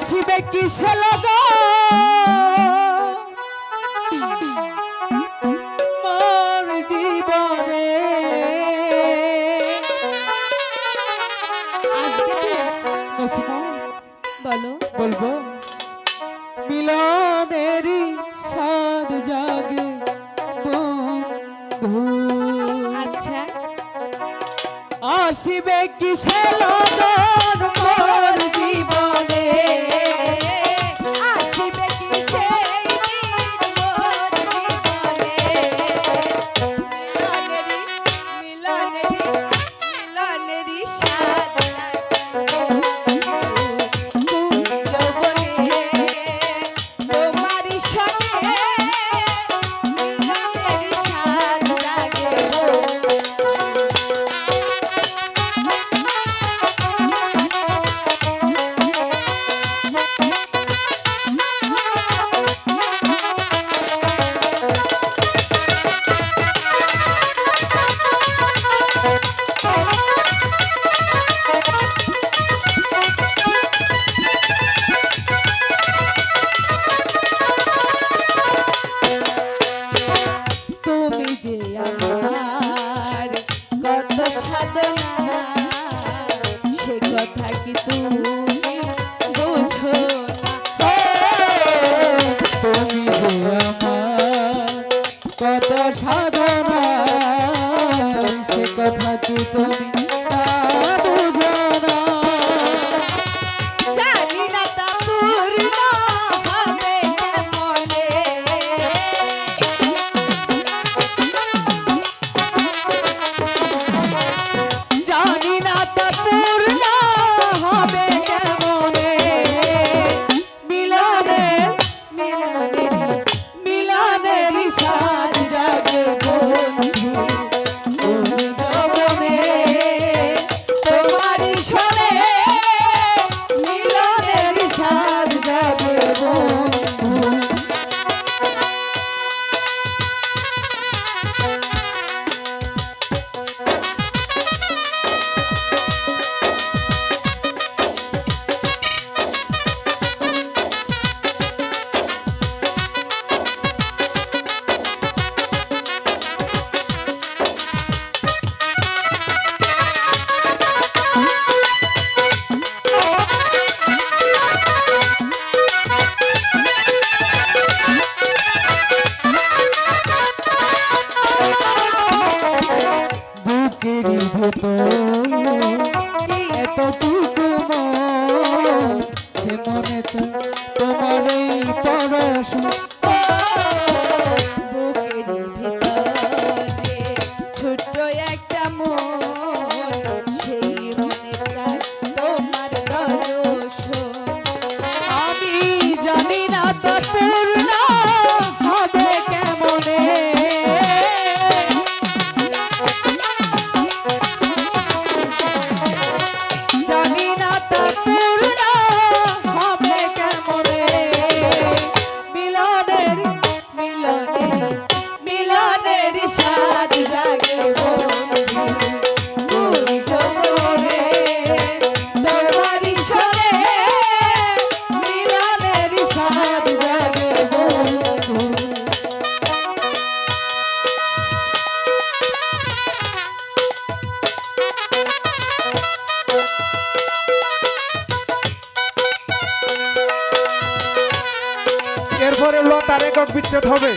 আসিবে কিসে লগা? বলো। বলব। মিলনেরই সাদ জাগে বন্ধু। আচ্ছা। আসিবে কিসে লগন মোর Thank you. We Miller. তার বিচ্ছেদ হবে।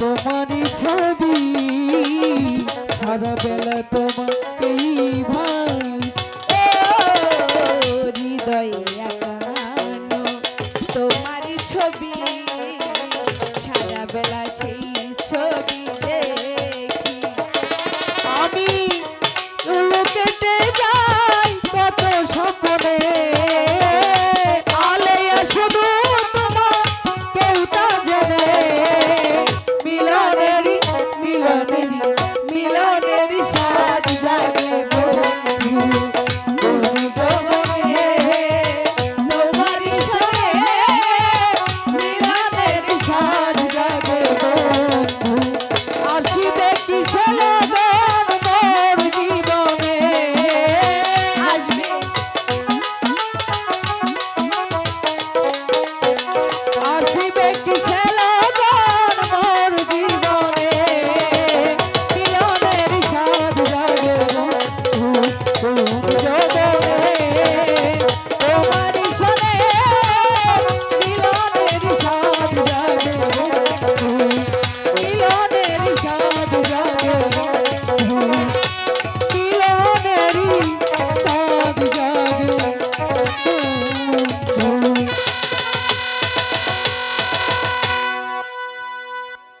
তোমারই ছবি সারা বেলা তোমাকেই ভাই হৃদয়ে তোমার ছবি